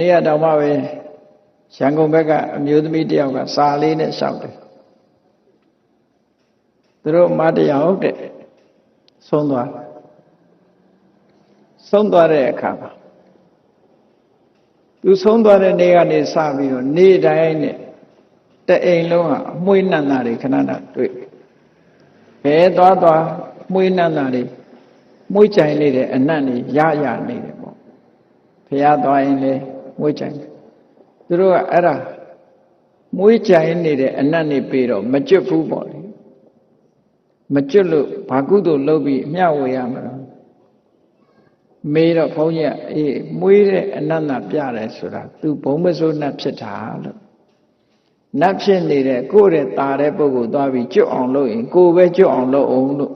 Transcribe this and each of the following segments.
နေ့ကတောင်မှပဲရန်ကုန်ဘက်ကအမျိုးသမီးတယောက်ကစာလေးနဲ့ရှောက်တယ်သူတို့မတရားဟုတ်တဲ့ဆုံးသွားဆုံးသွားတဲ့အခါမှာသူဆုံးသွားတဲ့နေ့ကနေစပြီးတော့နေ့တိုင်းနဲ့တအိမ်လုံးကအမွှေးနန္တာတွေခဏခဏတွေ့ဘဲသွားသွားမွှေးနန္တာတွေမွှေးကြိုင်နေတဲ့အနတ်တွေရရနေတယ်ပေါ့ဖះသွားရင်လေ မွှေးကြိုင်သူတို့ကအဲ့ဒါမွှေးကြိုင်နေတဲ့အနတ်တွေပြီးတော့မကျွတ်ဘူးပေါ့လေမကျွတ်လို့ဘာကုသိုလ်လုပ်ပြီးအမျှဝေရမှာတော့မေးတော့ဘုန်းကြီးကအေးမွေးတဲ့အနန္တပြတယ်ဆိုတာသူဘုံမစိုးနတ်ဖြစ်တာလို့နတ်ဖြစ်နေတဲ့ကိုယ့်ရဲ့ตาတဲ့ပုဂ္ဂိုလ်သွားပြီးကျွတ်အောင်လုပ်ရင်ကိုယ်ပဲကျွတ်အောင်လုပ်အောင်လို့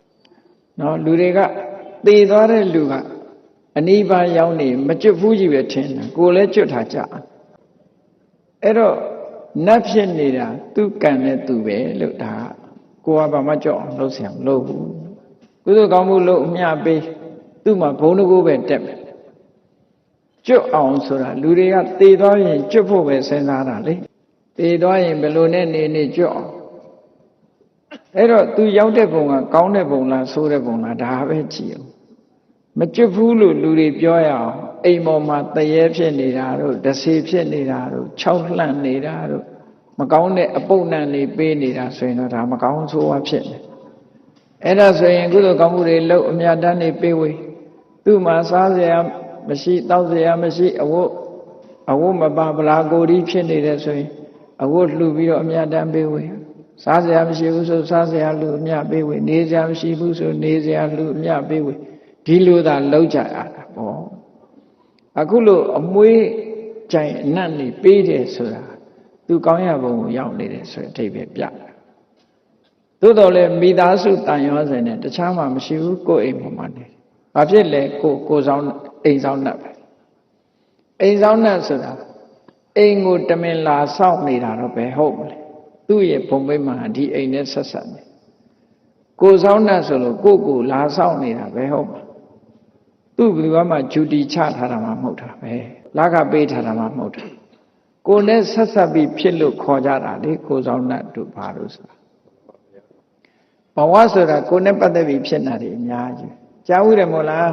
နော်လူတွေကသေသွားတဲ့လူက အနိဗ္ဗာန်ရောက်နေမကျွတ်ဘူးကြီးပဲထင်တယ်ကိုယ်လည်းကျွတ်ထားကြအဲ့တော့နတ်ဖြစ်နေတာသူကံနဲ့သူပဲလို့ဒါကိုကဘာမှကြောက်အောင်လုပ်ဆရာမလုပ်ဘူးကုသိုလ်ကောင်းမှုလုပ်အမျှပေးသူ့မှာဘုံတကူပဲတက်မယ်ကျွတ်အောင်ဆိုတာလူတွေကသေသွားရင်ကျွတ်ဖို့ပဲစဉ်းစားတာလေသေသွားရင်ဘယ်လိုနဲ့နေနေကျွတ်အောင်အဲ့တော့သူရောက်တဲ့ပုံကကောင်းတဲ့ပုံလားဆိုးတဲ့ပုံလားဒါပဲကြည့်အောင် မကျွတ်ဘူးလို့လူတွေပြောရအောင်အိမ်ပေါ်မှာတရေဖြစ်နေတာတို့ဒစီဖြစ်နေတာတို့၆လှန့်နေတာတို့မကောင်းတဲ့အပုပ်နံတွေပေးနေတာဆိုရင်တော့ဒါမကောင်းဆိုးဝါဖြစ်နေအဲ့ဒါဆိုရင်ကုသိုလ်ကောင်းမှုတွေလုပ်အမြတ်တမ်းတွေပေးဝေးသူ့မှာစားစရာမရှိတောက်စရာမရှိအဝတ်အဝတ်မပါဗလာကိုဒီဖြစ်နေတယ်ဆိုရင်အဝတ်လှူပြီးတော့အမြတ်တမ်းပေးဝေးစားစရာမရှိဘူးဆိုစားစရာလှူအမြတ်ပေးဝေးနေစရာမရှိဘူးဆိုနေစရာလှူအမြတ်ပေးဝေး ဒီလိုသာလောက်ကြရတာပေါ့အခုလို့အမွေးကြိုင်အနတ်နေပေးတယ်ဆိုတာသူကောင်းရဘုံကိုရောက်နေတယ်ဆိုတဲ့အထိပ္ပယ်ပြတာသို့တော်လည်းမိသားစုတန်ရောစင်နဲ့တခြားမှမရှိဘူးကိုယ်အိမ်ပေါ်မှာနေတယ်။ဘာဖြစ်လဲကိုကိုဆောင်အိမ်ဆောင်နှက်ပဲ။အိမ်ဆောင်နှက်ဆိုတာအိမ်ကိုတမင်လာစောင့်နေတာတော့ပဲဟုတ်မလဲ။သူ့ရဲ့ဘုံမိမဟာဒီအိမ်နဲ့ဆက်ဆက်နေ။ကိုဆောင်နှက်ဆိုလို့ကိုကိုလာစောင့်နေတာပဲဟုတ်မလား။ သူ့ဘယ်သူမှဂျူတီချထားတာမှမဟုတ်တာပဲ။လာကပေးထားတာမှမဟုတ်တာ။ကိုနဲ့ဆက်ဆက်ပြီးဖြစ်လို့ခေါ်ကြတာလေကိုဆောင်နှက်တို့ဘာလို့ဆိုတာဘဝဆိုတာကိုနဲ့ပတ်သက်ပြီးဖြစ်နေတာတွေအများကြီးကြားဘူးတယ်မို့လား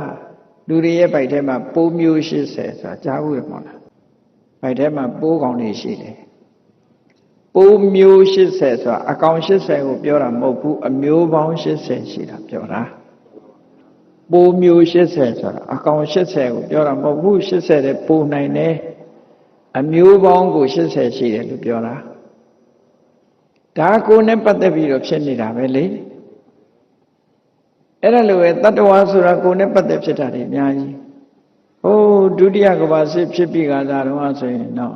လူတွေရဲ့ဗိုက်ထဲမှာပိုးမျိုး80ဆိုတာကြားဘူးတယ်မို့လားဗိုက်ထဲမှာပိုးကောင်တွေရှိတယ်ပိုးမျိုး80ဆိုတာအကောင်80ကိုပြောတာမဟုတ်ဘူးအမျိုးပေါင်း80ရှိတာပြောတာ ပိုးမျိုး80ဆိုတာအကောင်80ကိုပြောတာမဟုတ်ဘူး80တဲ့ပိုးနိုင်တယ်အမျိုးပေါင်းကို80ရှိတယ်လို့ပြောတာဒါကိုနဲ့ပတ်သက်ပြီးတော့ဖြစ်နေတာပဲလေအဲ့ဒါလိုပဲတတ္တဝါဆိုတာကိုနဲ့ပတ်သက်ဖြစ်တာတွေအများကြီးဟိုဒုတိယကဘာစစ်ဖြစ်ပြီးကသာတော့ဆိုရင်တော့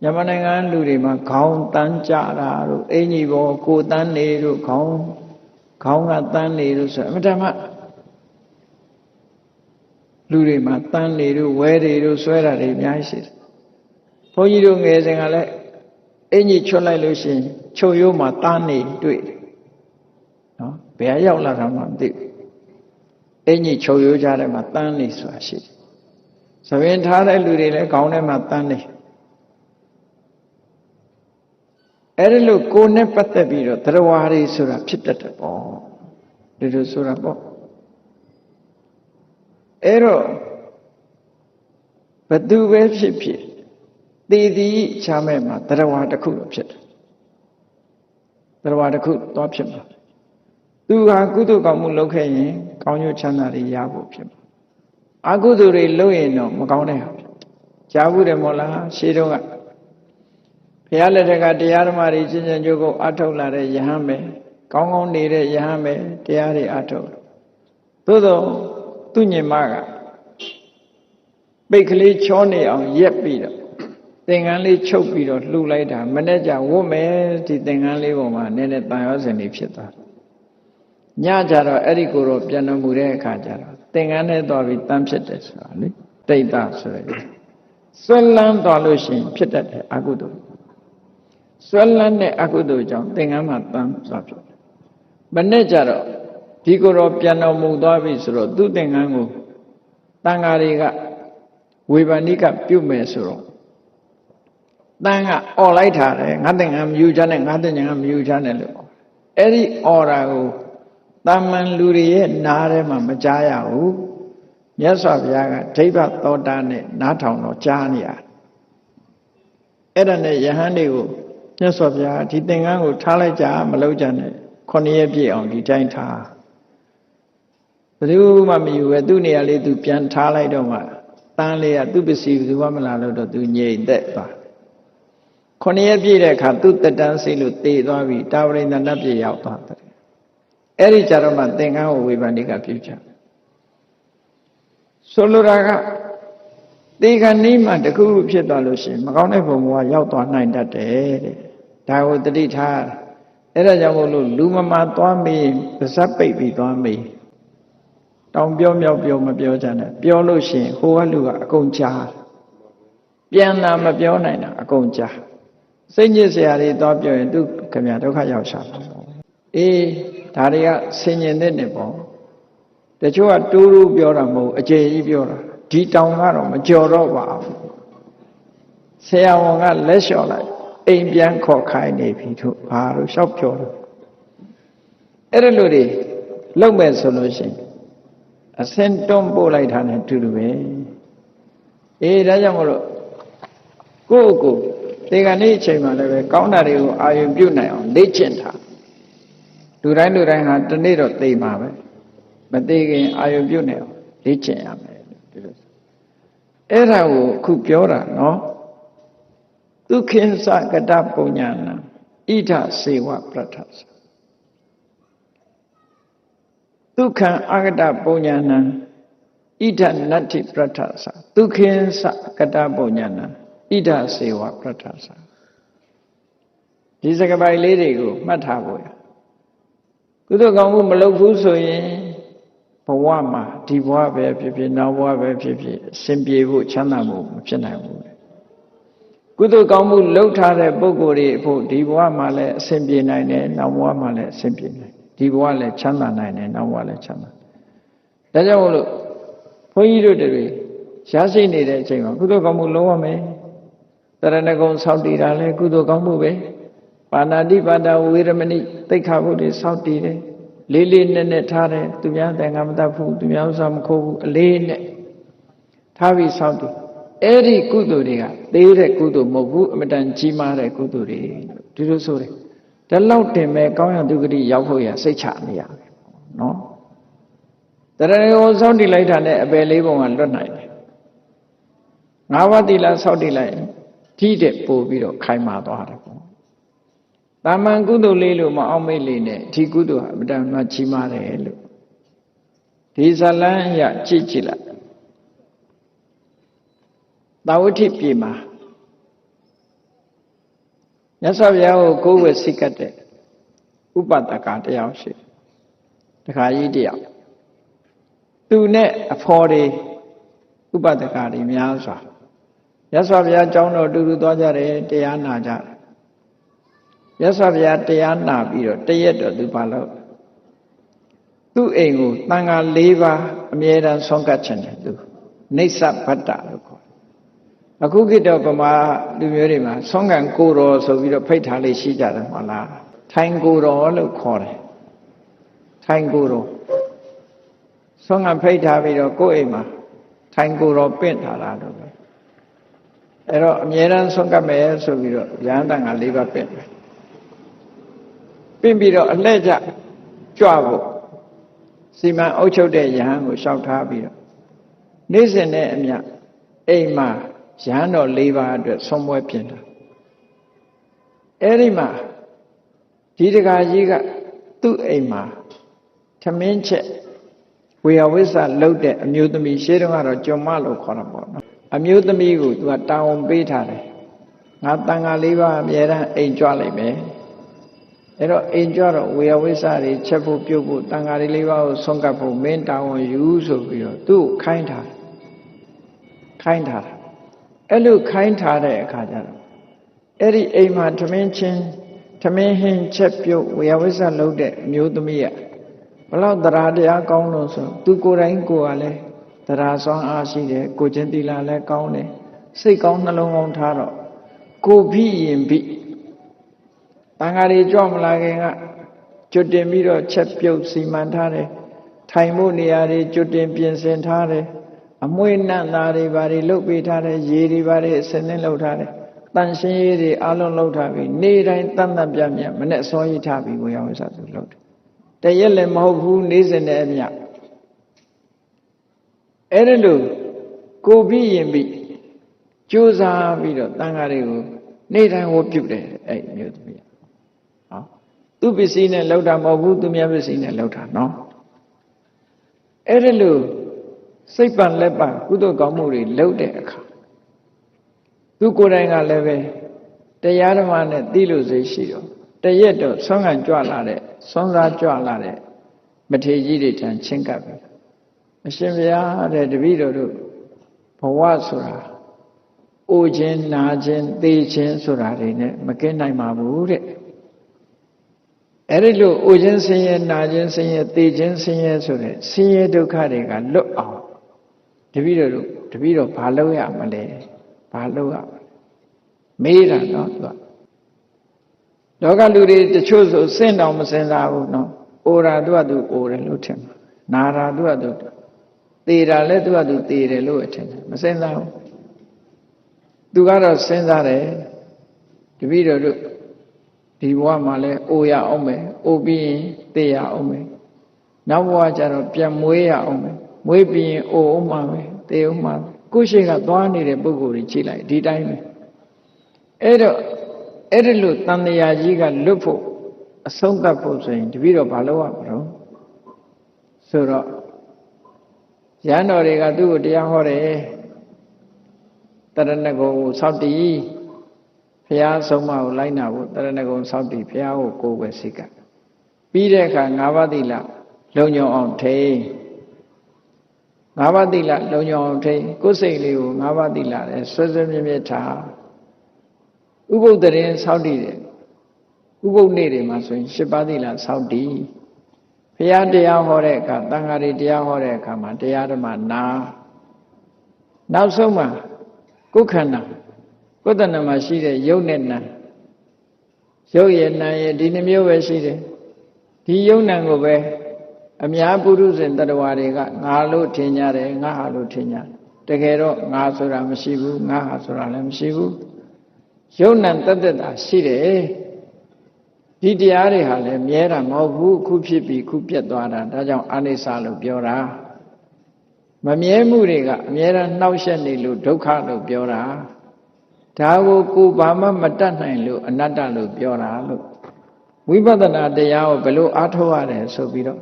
မြန်မာနိုင်ငံလူတွေမှာခေါင်းတန်းကြတာတို့အင်ကြီးဘောကိုတန်းနေတို့ခေါင်းခေါင်းကတန်းနေတို့ဆိုအမတမ လူတွေမှာတန်းနေတို့ဝဲတွေတို့ဆွဲတာတွေအများကြီးရှိတယ်ဘုန်းကြီးတို့ငယ်စဉ်ကလည်းအင်ကြီးချွတ်လိုက်လို့ရှိရင်ချုပ်ရိုးမှာတန်းနေတွေ့တယ်နော်ဘယ်ရောက်လာတာမှမသိဘူးအင်ကြီးချုပ်ရိုးကြတဲ့မှာတန်းနေဆိုတာရှိတယ်သဘင်ထားတဲ့လူတွေလည်းခေါင်းထဲမှာတန်းနေအဲ့ဒီလိုကိုယ်နဲ့ပတ်သက်ပြီးတော့တရားဝါတွေဆိုတာဖြစ်တတ်တယ်ပေါ့ဒီလိုဆိုတာပေါ့ အဲ့တော့ဘသူပဲဖြစ်ဖြစ်တည်တည်ချားမဲ့မှာတရားဝါတစ်ခုတော့ဖြစ်တယ်တရားဝါတစ်ခုတော့ဖြစ်မှာသူဟာကုသိုလ်ကောင်းမှုလုပ်ခဲ့ရင်ကောင်းကျိုးချမ်းသာတွေရဖို့ဖြစ်မှာအကုသိုလ်တွေလုပ်ရင်တော့မကောင်းတဲ့ဟာဖြစ်ကြားဘူးတယ်မို့လားရှင်းတော့ကဘုရားလက်ထက်ကတရားဓမ္မတွေကျင့်ကြံကြိုးကိုအထုတ်လာတဲ့ယဟန်ပဲကောင်းကောင်းနေတဲ့ယဟန်ပဲတရားတွေအထုတ်သို့တော့ သူညင်မကပိတ်ကလေးချောနေအောင်ရက်ပြီးတော့သင်္ကန်းလေးချုပ်ပြီးတော့လှူလိုက်တာမနေ့ကျဝတ်မယ်ဒီသင်္ကန်းလေးပေါ်မှာနည်းနည်းတန်ရောစင်နေဖြစ်သွားညကြတော့အဲ့ဒီကိုတော့ပြန်တော်မူတဲ့အခါကျတော့သင်္ကန်းနဲ့သွားပြီးတန်းဖြစ်တယ်ဆိုတာလေတိတ်တာဆိုရယ်ဆွဲလန်းသွားလို့ရှိရင်ဖြစ်တတ်တယ်အကုသိုလ်ဆွဲလန်းတဲ့အကုသိုလ်ကြောင့်သင်္ကန်းမှာတန်းသွားဖြစ်တယ်မနေ့ကျတော့ ဒီကိုတော့ပြန်တော်မူသွားပြီဆိုတော့သူ့သင်္ကန်းကိုတန်ဃာတွေကဝေဘာနိကပြုတ်မယ်ဆိုတော့တန်းကអော်လိုက်တာလေငါတင်ငါမယူချနဲ့ငါတင်ငါမယူချနဲ့လို့အဲ့ဒီអော်တာကိုတာမန်လူတွေရဲ့နားထဲမှာမကြားရဘူးမြတ်စွာဘုရားကဒိဗ္ဗသောတာနဲ့နားထောင်တော့ကြားနေရအဲ့ဒါနဲ့ယဟန်တွေကိုမြတ်စွာဘုရားဒီသင်္ကန်းကိုထားလိုက်ကြမလုပ်ကြနဲ့ခုနှစ်ရက်ပြည့်အောင်ဒီတိုင်းထား ဘယ်သူမှမယူပဲသူ့နေရာလေးသူပြန်ထားလိုက်တော့မှတန်းလေးကသူ့ပစ္စည်းဘယ်သူမှမလာလို့တော့သူငြိမ်သက်သွားခုနှစ်ရက်ပြည့်တဲ့အခါသူ့တက်တန်းစိတ်လို့တည်သွားပြီတာဝရိန္ဒနတ်ပြည်ရောက်သွားတယ်အဲ့ဒီကြတော့မှသင်္ကန်းကိုဝေဘာနိကပြုကြဆိုလိုတာကတေခဏီးမှတခုခုဖြစ်သွားလို့ရှိရင်မကောင်းတဲ့ဘုံဘဝရောက်သွားနိုင်တတ်တယ်တဲ့ဒါကိုတတိထားအဲ့ဒါကြောင့်မို့လို့လူမမာသွားမေးပါဇက်ပိတ်ပြီးသွားမေး တောင်ပြောမြောက်ပြောမပြောကြနဲ့ပြောလို့ရှိရင်ဟိုကလူကအကုန်ကြားပြန်လာမပြောနိုင်တာအကုန်ကြားစိတ်ညစ်စရာတွေသွားပြောရင်သူခင်ဗျာဒုက္ခရောက်ရှာပါအေးဒါတွေကဆင်ញင်တဲ့နေပေါ့တချို့ကတိုးတိုးပြောတာမဟုတ်အကျေကြီးပြောတာဒီတောင်ကတော့မကြော်တော့ပါဘူးဆရာဝန်ကလက်လျှော့လိုက်အိမ်ပြန်ခေါ်ခိုင်းနေပြီတို့ဘာလို့ရှောက်ပြောတော့အဲ့ဒါလို့တွေလုံမဲ့ဆိုလို့ရှိရင် အစင်တွန်းပို့လိုက်တာနဲ့တူတူပဲအေးဒါကြောင့်မလို့ကိုယ့်ကိုယ်ဒီကနေ့အချိန်မှလည်းပဲကောင်းတာတွေကိုအာရုံပြုနိုင်အောင်လေ့ကျင့်တာလူတိုင်းလူတိုင်းဟာဒီနေ့တော့သိမှာပဲမသိခင်အာရုံပြုနိုင်အောင်လေ့ကျင့်ရမယ်ဒီလိုအဲ့ဒါကိုအခုပြောတာနော်ဒုခင်စကတပုံညာနာဣဒစေဝပရထသ ဒုက္ခံအဂတပုံညာနာဣဒနတ္တိပရထသဒုခင်စကတပုံညာနာဣဒစေဝပရထသဒီစကားပိုင်လေးတွေကိုမှတ်ထားဖို့ရကုသိုလ်ကောင်းမှုမလုပ်ဘူးဆိုရင်ဘဝမှာဒီဘဝပဲဖြစ်ဖြစ်နောက်ဘဝပဲဖြစ်ဖြစ်အစဉ်ပြေဖို့ချမ်းသာဖို့မဖြစ်နိုင်ဘူးကုသိုလ်ကောင်းမှုလုပ်ထားတဲ့ပုဂ္ဂိုလ်တွေအဖို့ဒီဘဝမှာလည်းအစဉ်ပြေနိုင်တယ်နောက်ဘဝမှာလည်းအစဉ်ပြေနိုင် ဒီဘဝလည်းချမ်းသာနိုင်တယ်နောက်ဘဝလည်းချမ်းသာဒါကြောင့်မို့လို့ဘုန်းကြီးတို့တွေရရှိနေတဲ့အချိန်မှာကုသိုလ်ကောင်းမှုလုပ်ရမယ်တရဏဂုံဆောက်တည်တာလည်းကုသိုလ်ကောင်းမှုပဲပါဏာတိပါဒဝေရမဏိသိက္ခာပုဒ်တွေဆောက်တည်တယ်လေးလေးနက်နက်ထားတယ်သူများတန်ခါမတတ်ဘူးသူများဥစ္စာမခိုးဘူးအလေးနဲ့ထားပြီးဆောက်တည်အဲ့ဒီကုသိုလ်တွေကသေးတဲ့ကုသိုလ်မဟုတ်ဘူးအမတန်ကြီးမားတဲ့ကုသိုလ်တွေဒီလိုဆိုတယ် ဒါလောက်တင်မဲ့ကောင်းရတုဂတိရောက်ဖို့ရစိတ်ချနေရပဲနော်တရဏဂုံဆောက်တည်လိုက်တာနဲ့အပယ်လေးပုံကလွတ်နိုင်တယ်ငါးပါးသီလဆောက်တည်လိုက်ထိတဲ့ပို့ပြီးတော့ခိုင်မာသွားတယ်ပေါ့တာမန်ကုသိုလ်လေးလို့မအောင်မေ့လေးနဲ့ဒီကုသိုလ်ဟာအမတန်မှကြီးမားတယ်လို့ဒီဇလန်းရကြည့်ကြည့်လိုက်သာဝတိပြေမှာ မြတ်စွာဘုရားကိုကိုးဝယ်စိတ်ကတဲ့ဥပဒကတရားရှိတခါကြီးတရားသူနဲ့အဖော်တွေဥပဒကတွေများစွာမြတ်စွာဘုရားကြောင်းတော်တူတူသွားကြတယ်တရားနာကြတယ်မြတ်စွာဘုရားတရားနာပြီးတော့တရက်တော့သူပါလို့သူ့အိမ်ကိုတန်ခါ၄ပါးအမြဲတမ်းဆုံးကတ်ချင်တယ်သူနေဆဗတ္တလို့ခေါ် အခုခေတ်တော့ဗမာလူမျိုးတွေမှာဆုံးကန်ကိုတော်ဆိုပြီးတော့ဖိတ်ထားလေးရှိကြတယ်မဟုတ်လားထိုင်ကိုတော်လို့ခေါ်တယ်ထိုင်ကိုတော်ဆုံးကန်ဖိတ်ထားပြီးတော့ကိုယ့်အိမ်မှာထိုင်ကိုတော်ပင့်ထားတာတော့ပဲအဲ့တော့အမြဲတမ်းဆုံးကတ်မယ်ဆိုပြီးတော့ရဟန်းတန်က၄ပါးပင့်တယ်ပင့်ပြီးတော့အလှဲ့ကြကြွဖို့စီမံအုပ်ချုပ်တဲ့ယဟန်ကိုလျှောက်ထားပြီးတော့နေ့စဉ်နဲ့အမျှအိမ်မှာ ရဟန်းတော်၄ပါးအတွက်ဆုံးမွဲပြင်တာအဲ့ဒီမှာဒီတကာကြီးကသူ့အိမ်မှာထမင်းချက်ဝေယဝိဆလှုပ်တဲ့အမျိုးသမီးရှေးတုန်းကတော့ကြုံမလို့ခေါ်တာပေါ့နော်အမျိုးသမီးကိုသူကတာဝန်ပေးထားတယ်ငါတန်ခါ၄ပါးအမြဲတမ်းအိမ်ကြွလိုက်မယ်အဲ့တော့အိမ်ကြွတော့ဝေယဝိဆတွေချက်ဖို့ပြုတ်ဖို့တန်ခါ၄ပါးကိုဆုံးကပ်ဖို့မင်းတာဝန်ယူဆိုပြီးတော့သူ့ကိုခိုင်းထားခိုင်းထားတာ အဲ့လိုခိုင်းထားတဲ့အခါကျတော့အဲ့ဒီအိမ်မှာသမင်းချင်းသမင်းဟင်းချက်ပြုတ်ဝေယဝိဆလုပ်တဲ့အမျိုးသမီးကဘလောက်တရားတရားကောင်းလို့ဆိုသူကိုယ်တိုင်ကိုယ်ကလည်းတရားစွမ်းအားရှိတယ်ကိုချင်းတီလာလည်းကောင်းတယ်စိတ်ကောင်းနှလုံးကောင်းထားတော့ကိုဖိရင်ဖိတန်ဃာတွေကြွမလာခင်ကကျွတ်တင်ပြီးတော့ချက်ပြုတ်စီမံထားတယ်ထိုင်မှုနေရာတွေကျွတ်တင်ပြင်ဆင်ထားတယ် အမွေးနတ်သားတွေဘာတွေလုတ်ပေးထားတယ်ရေတွေဘာတွေအစင်းနဲ့လုတ်ထားတယ်တန်ရှင်းရေးတွေအလုံးလုတ်ထားပြီးနေ့တိုင်းတန်တန်ပြပြမနဲ့စောရိထားပြီးဝေယဝိသသူလုတ်တယ်တရက်လည်းမဟုတ်ဘူးနေ့စဉ်နဲ့အမျှအဲ့ဒါလို့ကိုပြီးရင်ပြီးကြိုးစားပြီးတော့တန်ဃာတွေကိုနေ့တိုင်းဝတ်ပြုတယ်အဲ့မျိုးသမီးဟောသူပစ္စည်းနဲ့လောက်တာမဟုတ်ဘူးသူများပစ္စည်းနဲ့လောက်တာနော်အဲ့ဒါလို့ စိတ်ပန်လက်ပန်ကုသိုလ်ကောင်းမှုတွေလုပ်တဲ့အခါသူကိုယ်တိုင်ကလည်းပဲတရားဓမ္မနဲ့သိလို့စိတ်ရှိတော့တရက်တော့ဆွမ်းခံကြွလာတဲ့ဆွမ်းစားကြွလာတဲ့မထေကြီးတွေထံချင်းကပ်ပြီအရှင်ဘုရားတဲ့တပည့်တော်တို့ဘဝဆိုတာအိုခြင်းနာခြင်းသေခြင်းဆိုတာတွေနဲ့မကင်းနိုင်ပါဘူးတဲ့အဲ့ဒီလိုအိုခြင်းဆင်းရဲနာခြင်းဆင်းရဲသေခြင်းဆင်းရဲဆိုတဲ့ဆင်းရဲဒုက္ခတွေကလွတ်အောင် တပည့်တော်တို့တပည့်တော်ဘာလုပ်ရမလဲဘာလုပ်ရမလဲမေးတာနော်သူကလောကလူတွေတချို့ဆိုစင့်တော်မစင်စားဘူးနော်အိုတာသူကသူအိုတယ်လို့ထင်မှာနာတာသူကသူသေတာလည်းသူကသူသေတယ်လို့အထင်တယ်မစင်စားဘူးသူကတော့စဉ်းစားတယ်တပည့်တော်တို့ဒီဘဝမှာလဲအိုရအောင်မယ်အိုပြီးရင်သေရအောင်မယ်နောက်ဘဝကျတော့ပြန်မွေးရအောင်မယ် မွေးပြီးရင်အိုအောင်မှာပဲသေအောင်မှာကိုရှိကသွားနေတဲ့ပုဂ္ဂိုလ်ကြီးကြည့်လိုက်ဒီတိုင်းပဲအဲ့တော့အဲ့ဒီလိုတန်တရာကြီးကလွတ်ဖို့အဆုံးသတ်ဖို့ဆိုရင်တပည့်တော်ဘာလုပ်ရမလို့ဆိုတော့ရဟန်းတော်တွေကသူ့ကိုတရားဟောတယ်တရဏဂုံကိုစောင့်တည်ဘုရားဆုံးမကိုလိုက်နာဖို့တရဏဂုံစောင့်တည်ဘုရားကိုကိုယ်ပဲစိတ်ကပြီးတဲ့အခါ၅ပါးသီလလုံညုံအောင်ထိန် ၅ပါးသီလလုံညုံအောင်ထိန်ကိုယ်စိတ်လေးကို၅ပါးသီလလည်းဆွဲဆွဲမြဲမြဲထားဥပုဒ္ဒရင်စောင့်တည်တယ်ဥပုဒ်နေ့တွေမှာဆိုရင်၈ပါးသီလစောင့်တည်ဘုရားတရားဟောတဲ့အခါတန်ဃာတွေတရားဟောတဲ့အခါမှာတရားဓမ္မနာနောက်ဆုံးမှာကိုယ်ခန္ဓာကိုယ်တဏ္ဍမှာရှိတဲ့ယုတ်နဲ့နာယုတ်ရဲ့နာရဲ့ဒီနှမျိုးပဲရှိတယ်ဒီယုတ်နံကိုပဲ အများပုရုဇဉ်တ attva တွေကငါလို့ထင်ကြတယ်ငါဟာလို့ထင်ကြတယ်တကယ်တော့ငါဆိုတာမရှိဘူးငါဟာဆိုတာလည်းမရှိဘူးယုတ်နံတသက်တာရှိတယ်ဒီတရားတွေဟာလည်းမြဲတာမဟုတ်ဘူးခုဖြစ်ပြီးခုပြတ်သွားတာဒါကြောင့်အနိစ္စလို့ပြောတာမမြဲမှုတွေကအမြဲတမ်းနှောက်ယှက်နေလို့ဒုက္ခလို့ပြောတာဒါကိုကိုဘာမှမတတ်နိုင်လို့အနတ္တလို့ပြောတာလို့ဝိပဿနာတရားကိုဘယ်လိုအားထုတ်ရတယ်ဆိုပြီးတော့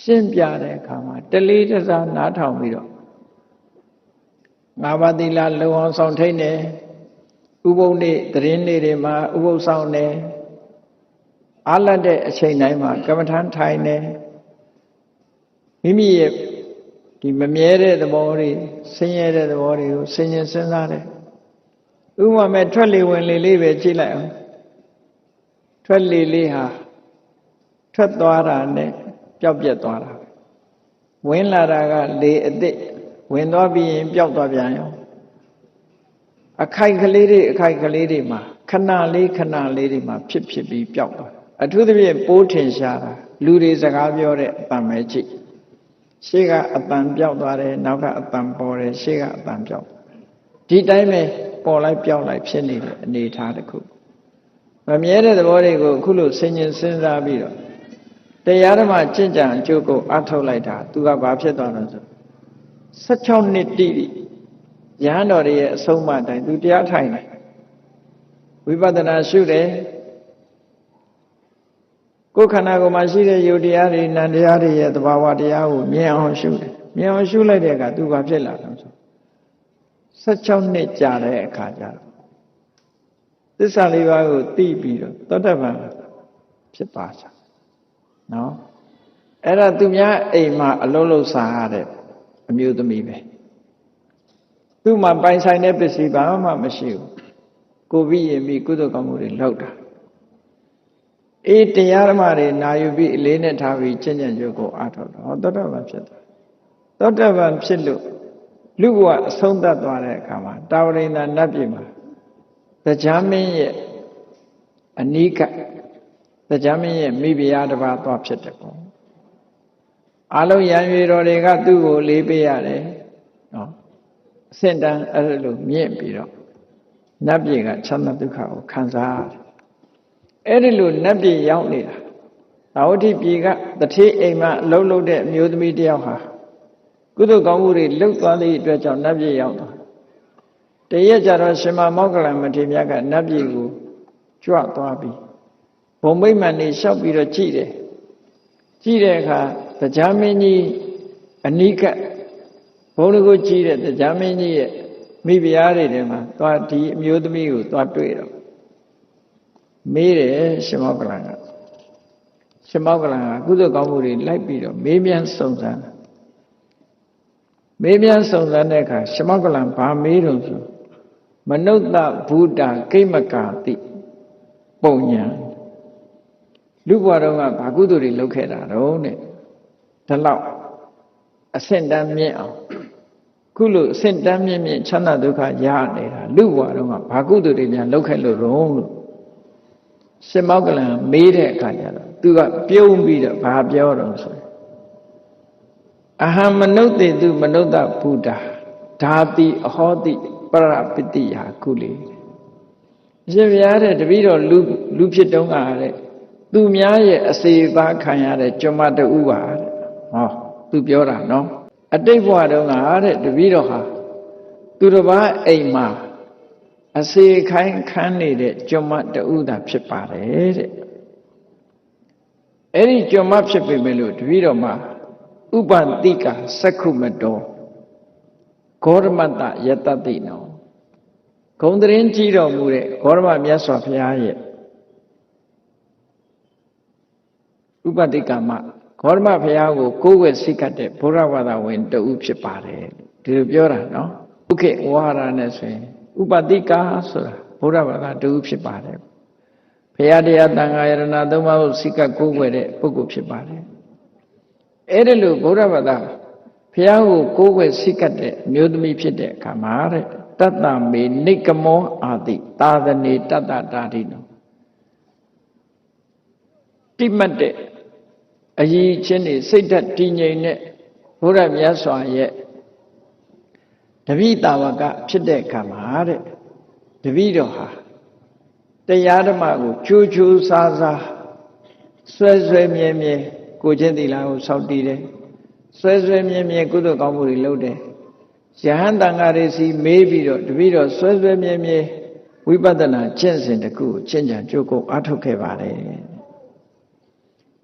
ရှင်းပြတဲ့အခါမှာတလေးတစားနားထောင်ပြီးတော့ငါးပါးသီလလုံအောင်ဆောင်ထိန်တယ်ဥပုပ်နေ့တရင်နေ့တွေမှာဥပုပ်ဆောင်တယ်အားလတ်တဲ့အချိန်တိုင်းမှာကမ္မထမ်းထိုင်တယ်မိမိရဲ့ဒီမမြဲတဲ့သဘောတွေဆင်းရဲတဲ့သဘောတွေကိုဆင်ញင်စဉ်းစားတယ်ဥပမာမဲ့ထွက်လေဝင်လေလေးပဲကြည့်လိုက်အောင်ထွက်လေလေးဟာထွက်သွားတာနဲ့ ပျောက်ပြက်သွားတာဝင်လာတာကလေအစ်စ်ဝင်သွားပြီးရင်ပျောက်သွားပြန်ရောအခိုက်ကလေးတွေအခိုက်ကလေးတွေမှာခဏလေးခဏလေးတွေမှာဖြစ်ဖြစ်ပြီးပျောက်သွားအထူးသဖြင့်ပိုးထင်ရှားတာလူတွေစကားပြောတဲ့အပံပဲကြည့်ရှေ့ကအတန်ပြောက်သွားတယ်နောက်ကအတန်ပေါ်တယ်ရှေ့ကအတန်ပြောက်ဒီတိုင်းပဲပေါ်လိုက်ပြောက်လိုက်ဖြစ်နေတဲ့အနေအထားတစ်ခုမမြဲတဲ့သဘောတွေကိုအခုလို့ဆင်ញင်စဉ်းစားပြီးတော့ တရားဓမ္မကျင့်ကြံအကျိုးကိုအထောက်လိုက်တာသူကဘာဖြစ်သွားလို့ဆို16နှစ်တိတိရဟန်းတော်ရဲ့အဆုံးအမတိုင်းသူတရားထိုင်တယ်ဝိပဿနာရှုတယ်ကိုယ်ခန္ဓာကိုယ်မှာရှိတဲ့ယုတ်တရားတွေနံတရားတွေရဲ့သဘာဝတရားကိုမြင်အောင်ရှုတယ်မြင်အောင်ရှုလိုက်တဲ့အခါသူဘာဖြစ်လာလဲဆို16နှစ်ကြာတဲ့အခါကျတော့သစ္စာလေးပါးကိုသိပြီးတော့သောတပန်ဖြစ်သွားကြ နော်အဲ့ဒါသူများအိမ်မှာအလုံးလုံးစားရတဲ့အမျိုးသမီးပဲသူ့မှာပိုင်ဆိုင်တဲ့ပစ္စည်းဘာမှမရှိဘူးကိုပြီးရင်ပြီးကုသိုလ်ကောင်းမှုတွေလုပ်တာအေးတရားဓမ္မတွေနာယူပြီးအလေးနဲ့ထားပြီးကျင့်ကြံကြိုးကိုအားထုတ်တော့သောတပန်ဖြစ်သွားသောတပန်ဖြစ်လို့လူဘဝအဆုံးသတ်သွားတဲ့အခါမှာတာဝရိန္ဒနတ်ပြည်မှာတရားမင်းရဲ့အနိက တရားမင်းရဲ့မိဖုရားတစ်ပါးသွားဖြစ်တယ်ပေါ့အလုံးရံရွေတော်တွေကသူ့ကိုလေးပေးရတယ်နော်အစင်တန်းအဲ့လိုမြင့်ပြီးတော့နတ်ပြည်ကချမ်းသာဒုက္ခကိုခံစားရတယ်အဲ့ဒီလိုနတ်ပြည်ရောက်နေတာသာဝတိပြည်ကတထေးအိမ်မှာအလုံးလုံးတဲ့အမျိုးသမီးတယောက်ဟာကုသိုလ်ကောင်းမှုတွေလှုပ်သွားသည့်အတွက်ကြောင့်နတ်ပြည်ရောက်သွားတရက်ကြတော့ရှင်မမောက္ကလမထေရမြတ်ကနတ်ပြည်ကိုကြွသွားပြီး ဘုံမိမ့်မှန်နေလျှောက်ပြီးတော့ကြည့်တယ်ကြည့်တဲ့အခါတရားမင်းကြီးအနိကဘုံကိုကြည့်တဲ့တရားမင်းကြီးရဲ့မိဖုရားတွေထဲမှာသွားဒီအမျိုးသမီးကိုသွားတွေ့တော့မေးတယ်ရှင်မောက္ကလကရှင်မောက္ကလကကုသိုလ်ကောင်းမှုတွေလိုက်ပြီးတော့မေးမြန်းစုံစမ်းမေးမြန်းစုံစမ်းတဲ့အခါရှင်မောက္ကလဘာမေးတော့ဆိုမနုဿဘုဒ္ဓကိမကာတိပုံညာ လူဘဝတုန်းကဘာကုသိုလ်တွေလုပ်ခဲ့တာတော့တဲ့ဒီလောက်အဆင့်တန်းမြင့်အောင်ခုလိုအဆင့်တန်းမြင့်မြင့်ချမ်းသာဒုက္ခရနေတာလူဘဝတုန်းကဘာကုသိုလ်တွေများလုပ်ခဲ့လို့ရုံးလို့ရှင်မောကလန်မေးတဲ့အခါကျတော့သူကပြုံးပြီးတော့ဘာပြောတော့ဆိုရင်အဟံမနုဿေတုမနုဿဘုဒ္ဓဓာတိအဟောတိပရပတိယာကုလေရှင်ဗျာတဲ့တပည့်တော်လူလူဖြစ်တုံးကတဲ့ သူများရဲ့အစေပါခံရတဲ့ကျွမတူပါတဲ့ဟောသူပြောတာနော်အတိတ်ဘဝတုန်းကတဲ့တပည့်တော်ဟာသူတစ်ပါးအိမ်မှာအစေခိုင်းခန်းနေတဲ့ကျွမတူတာဖြစ်ပါတယ်တဲ့အဲ့ဒီကျွမဖြစ်ပေမဲ့လို့တပည့်တော်မှာဥပတိကသက္ခုမတော်ဂေါရမတယတတိနောဂုံတရင်ကြည်တော်မူတဲ့ဂေါရမမြတ်စွာဘုရားရဲ့ ဥပတိကမဂေါရမဘုရားကိုကိုးကွယ်စိတ်ကတ်တဲ့ဘုရားဝါဒဝင်တူဖြစ်ပါတယ်ဒီလိုပြောတာနော်ဥက္ခေဝါရနဲ့ဆိုရင်ဥပတိကဆိုတာဘုရားဝါဒတူဖြစ်ပါတယ်ဘုရားတရားတန်ခါယရဏသုံးပါးကိုစိတ်ကတ်ကိုးကွယ်တဲ့ပုဂ္ဂိုလ်ဖြစ်ပါတယ်အဲ့ဒီလိုဘုရားဝါဒဘုရားကိုကိုးကွယ်စိတ်ကတ်တဲ့မျိုးသမီးဖြစ်တဲ့အခါမှာတဲ့တတ္တမေနိကမောအာတိသာသနေတတ္တတာတိနောတိမတ်တဲ့ အည်ချင်းနေစိတ်ဓာတ်တည်ငြိမ်တဲ့ဘုရားမြတ်စွာရဲ့တပိတာဝကဖြစ်တဲ့အခါမှာတဲ့တပိတော်ဟာတရားဓမ္မကိုချူချူစားစားဆွဲဆွဲမြဲမြဲကိုချင်းသီလကိုစောင့်တည်တယ်ဆွဲဆွဲမြဲမြဲကုသိုလ်ကောင်းမှုတွေလုပ်တယ်ယဟန်တန်ဃာတွေစီမေးပြီးတော့တပိတော်ဆွဲဆွဲမြဲမြဲဝိပဿနာကျင့်စဉ်တစ်ခုကိုကျင့်ကြံကြိုးကုပ်အားထုတ်ခဲ့ပါတယ်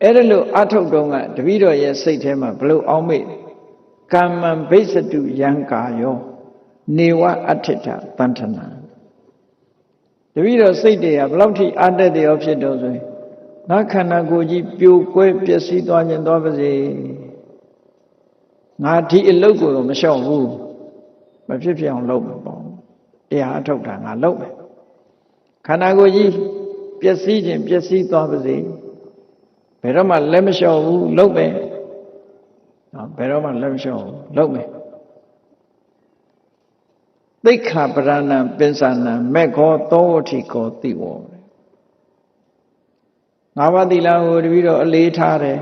အဲ့ဒါလို့အထုတ်တော့ကတပည့်တော်ရဲ့စိတ်ထဲမှာဘလို့အောင်းမေ့ကမ္မံဘိစတုယံကာယောနေဝအဋ္ဌတတန်ထနာတပည့်တော်စိတ်တွေကဘလောက်ထိအတတ်တယ်ရောဖြစ်တော့ဆိုရင်ငါခန္ဓာကိုယ်ကြီးပြိုကွဲပျက်စီးသွားခြင်းသွားပါစေငါဒီအလုပ်ကိုတော့မလျှော့ဘူးမဖြစ်ဖြစ်အောင်လုပ်မှာပေါ့တရားအထုတ်တာငါလုပ်မယ်ခန္ဓာကိုယ်ကြီးပျက်စီးခြင်းပျက်စီးသွားပါစေ ဘယ်တော့မှလက်မလျှော့ဘူးလုပ်မယ်နော်ဘယ်တော့မှလက်မလျှော့ဘူးလုပ်မယ်သိက္ခာပရဏံပင်စနံမေခောသောဝတိကောတိဝောငါးပါးသီလကိုတပည့်တော်အလေးထားတယ်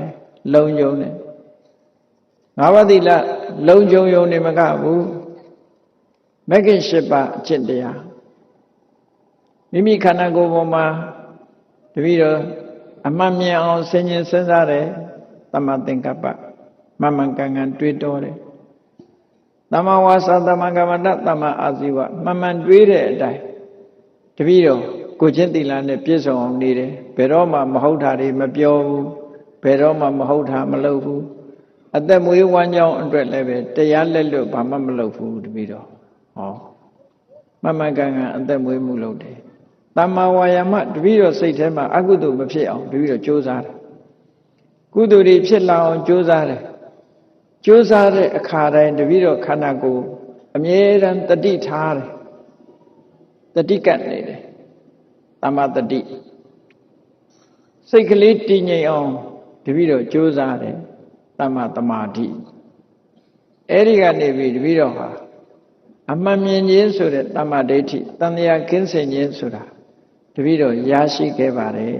လုံယုံတယ်ငါးပါးသီလလုံယုံယုံနေမကဘူးမဂ္ဂင်၈ပါးအကျင့်တရားမိမိခန္ဓာကိုယ်ပေါ်မှာတပည့်တော် အမှန်မြင်အောင်ဆင်ញင်စဉ်းစားတယ်တမသင်္ကပ္ပမမှန်ကန်ကန်တွေးတောတယ်တမဝါစာတမကမ္မတတမအာဇီဝမှန်မှန်တွေးတဲ့အတိုင်းတပည့်တော်ကိုချင်းတိလာနဲ့ပြည့်စုံအောင်နေတယ်ဘယ်တော့မှမဟုတ်တာတွေမပြောဘူးဘယ်တော့မှမဟုတ်တာမလုပ်ဘူးအသက်မွေးဝမ်းကြောင်းအတွက်လည်းပဲတရားလက်လွတ်ဘာမှမလုပ်ဘူးတပည့်တော်ဟောမမှန်ကန်ကန်အသက်မွေးမှုလုပ်တယ် တမ္မာဝါယာမတပည့်တော်စိတ်ထဲမှာအကုသိုလ်မဖြစ်အောင်တပည့်တော်ကြိုးစားတယ်ကုသိုလ်တွေဖြစ်လာအောင်ကြိုးစားတယ်ကြိုးစားတဲ့အခါတိုင်းတပည့်တော်ခန္ဓာကိုယ်အမြဲတမ်းတတိထားတယ်တတိကတ်နေတယ်တမ္မာတတိစိတ်ကလေးတည်ငြိမ်အောင်တပည့်တော်ကြိုးစားတယ်တမ္မာတမာတိအဲ့ဒီကနေပြီးတပည့်တော်ဟာအမှန်မြင်ခြင်းဆိုတဲ့တမ္မာဒိဋ္ဌိတန်တရားကင်းစင်ခြင်းဆိုတာ တပည့်တော်ရရှိခဲ့ပါတယ်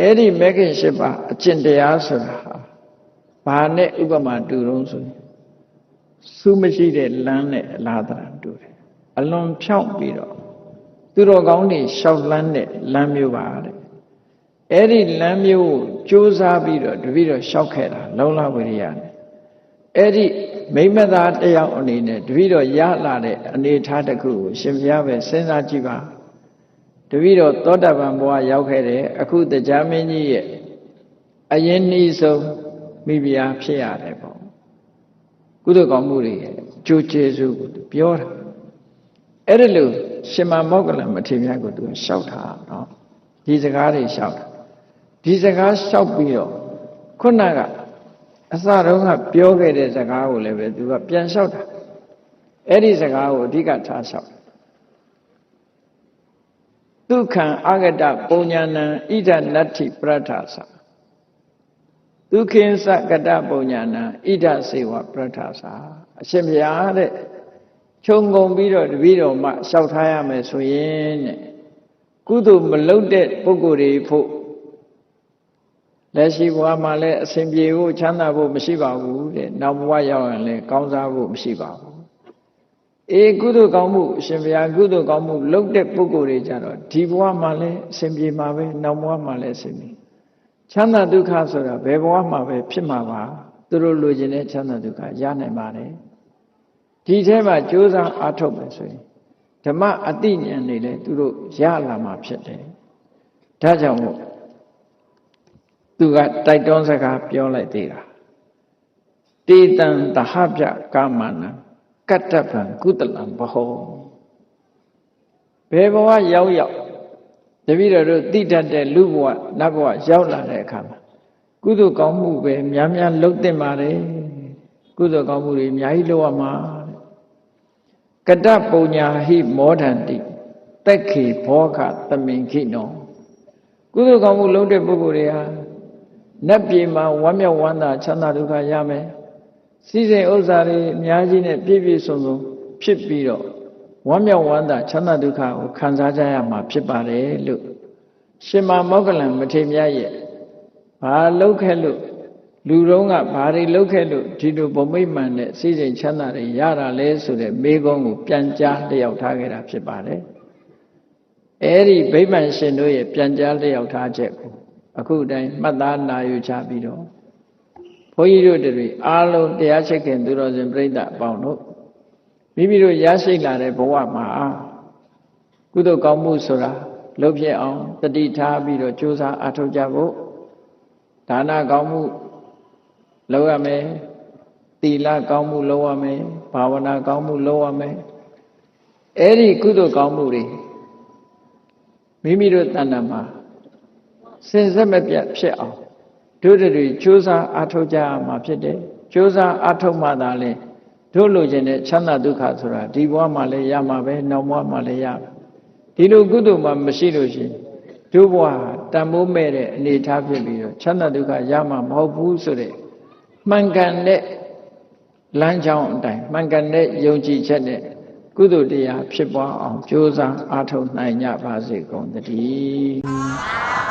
အဲ့ဒီမဂ္ဂင်၈ပါးအကျင့်တရားဆိုတာဟာဘာနဲ့ဥပမာတူတုံးဆိုရင်စုမရှိတဲ့လမ်းနဲ့အလားတရာတူတယ်အလွန်ဖြောင့်ပြီးတော့သူတော်ကောင်းတွေရှောက်လန်းတဲ့လမ်းမျိုးပါတဲ့အဲ့ဒီလမ်းမျိုးကိုကြိုးစားပြီးတော့တပည့်တော်ရှောက်ခဲ့တာလုံလဝိရိယနဲ့အဲ့ဒီမိမ့်မသားတယောက်အနေနဲ့တပည့်တော်ရလာတဲ့အနေထားတစ်ခုကိုရှင်ဘုရားပဲစဉ်းစားကြည့်ပါ တပည့်တော်သောတာပန်ဘဝရောက်ခဲ့တယ်အခုတရားမင်းကြီးရဲ့အရင်နှီးဆုံးမိဖုရားဖြစ်ရတယ်ပေါ့ကုသိုလ်ကောင်းမှုတွေရဲ့ကြိုးကျေစုကိုသူပြောတာအဲ့ဒါလို့ရှင်မမောက္ကလမထေရမြတ်ကိုသူလျှောက်တာနော်ဒီစကားတွေလျှောက်တာဒီစကားလျှောက်ပြီးတော့ခုနကအစတုန်းကပြောခဲ့တဲ့စကားကိုလည်းပဲသူကပြန်လျှောက်တာအဲ့ဒီစကားကိုအဓိကထားလျှောက် ဒုက္ခံအာဂတပုံညာဏံဣဒနတ္ထိပရထသဒုခိသကတပုံညာဏံဣဒစေဝပရထသအရှင်ဘုရားတဲ့ခြုံငုံပြီးတော့တပည့်တော်မှလျှောက်ထားရမယ်ဆိုရင်တဲ့ကုသိုလ်မလုပ်တဲ့ပုဂ္ဂိုလ်တွေဖို့လက်ရှိဘဝမှာလည်းအစဉ်ပြေဖို့ချမ်းသာဖို့မရှိပါဘူးတဲ့နောက်ဘဝရောက်ရင်လည်းကောင်းစားဖို့မရှိပါဘူး အေးကုသိုလ်ကောင်းမှုအရှင်ဘုရားကုသိုလ်ကောင်းမှုလုပ်တဲ့ပုဂ္ဂိုလ်တွေကြတော့ဒီဘဝမှာလည်းအစဉ်ပြေမှာပဲနောက်ဘဝမှာလည်းအစဉ်ပြေချမ်းသာဒုက္ခဆိုတာဘယ်ဘဝမှာပဲဖြစ်မှာပါသူတို့လိုချင်တဲ့ချမ်းသာဒုက္ခရနိုင်ပါတယ်ဒီထဲမှာကြိုးစားအားထုတ်မယ်ဆိုရင်ဓမ္မအတိညာဉ်တွေလည်းသူတို့ရလာမှာဖြစ်တယ်ဒါကြောင့်မို့သူကတိုက်တွန်းစကားပြောလိုက်သေးတာတေတံတဟပြကာမနံ ကတ္တဗံကုသလံဘဟောဘယ်ဘဝရောက်ရောက်တပည့်တော်တို့တိတတ်တဲ့လူဘဝနတ်ဘဝရောက်လာတဲ့အခါမှာကုသိုလ်ကောင်းမှုပဲများများလုပ်သင့်ပါတယ်ကုသိုလ်ကောင်းမှုတွေအများကြီးလုပ်ရမှာကတ္တပုညာဟိမောဒန္တိတက်ခေဘောခသမင်ခိနောကုသိုလ်ကောင်းမှုလုပ်တဲ့ပုဂ္ဂိုလ်တွေဟာနတ်ပြည်မှာဝမ်းမြောက်ဝမ်းသာချမ်းသာဒုက္ခရမယ် စီစဉ်ဥစ္စာတွေအများကြီးနဲ့ပြည့်ပြည့်စုံစုံဖြစ်ပြီးတော့ဝမ်းမြောက်ဝမ်းသာချမ်းသာဒုက္ခကိုခံစားကြရမှာဖြစ်ပါတယ်လို့ရှင်မမောကလံမထေမြတ်ရဲ့ဘာလှုပ်ခဲ့လို့လူတုံးကဘာတွေလှုပ်ခဲ့လို့ဒီလိုဗမိတ်မှန်တဲ့စီစဉ်ချမ်းသာတွေရတာလဲဆိုတဲ့မေးခွန်းကိုပြန်ကြားလျှောက်ထားခဲ့တာဖြစ်ပါတယ်အဲ့ဒီဗိမာန်ရှင်တို့ရဲ့ပြန်ကြားလျှောက်ထားချက်ကိုအခုတိုင်းမှတ်သားနာယူချပြီးတော့ ဘုန်းကြီးတို့တွေအားလုံးတရားချစ်ခင်သူတော်စင်ပြိဿအပေါင်းတို့မိမိတို့ရရှိလာတဲ့ဘဝမှာကုသိုလ်ကောင်းမှုဆိုတာလုပ်ဖြစ်အောင်တတိထားပြီးတော့ကြိုးစားအားထုတ်ကြဖို့ဒါနကောင်းမှုလုပ်ရမယ်သီလကောင်းမှုလုပ်ရမယ်ဘာဝနာကောင်းမှုလုပ်ရမယ်အဲ့ဒီကုသိုလ်ကောင်းမှုတွေမိမိတို့တဏ္ဍာမှာစင်စက်မပြတ်ဖြစ်အောင် တို့တွေကြိုးစားအားထုတ်ကြရမှာဖြစ်တယ်ကြိုးစားအားထုတ်မှသာလေတို့လိုချင်တဲ့ချမ်းသာဒုက္ခဆိုတာဒီဘဝမှာလည်းရမှာပဲနောက်ဘဝမှာလည်းရဒီလိုကုသိုလ်မှမရှိလို့ရှိရင်တို့ဘဝတန်ဖိုးမဲ့တဲ့အနေထားဖြစ်ပြီးတော့ချမ်းသာဒုက္ခရမှာမဟုတ်ဘူးဆိုတဲ့မှန်ကန်တဲ့လမ်းကြောင်းအတိုင်းမှန်ကန်တဲ့ယုံကြည်ချက်နဲ့ကုသိုလ်တရားဖြစ်ပွားအောင်ကြိုးစားအားထုတ်နိုင်ကြပါစေကုန်သတည်း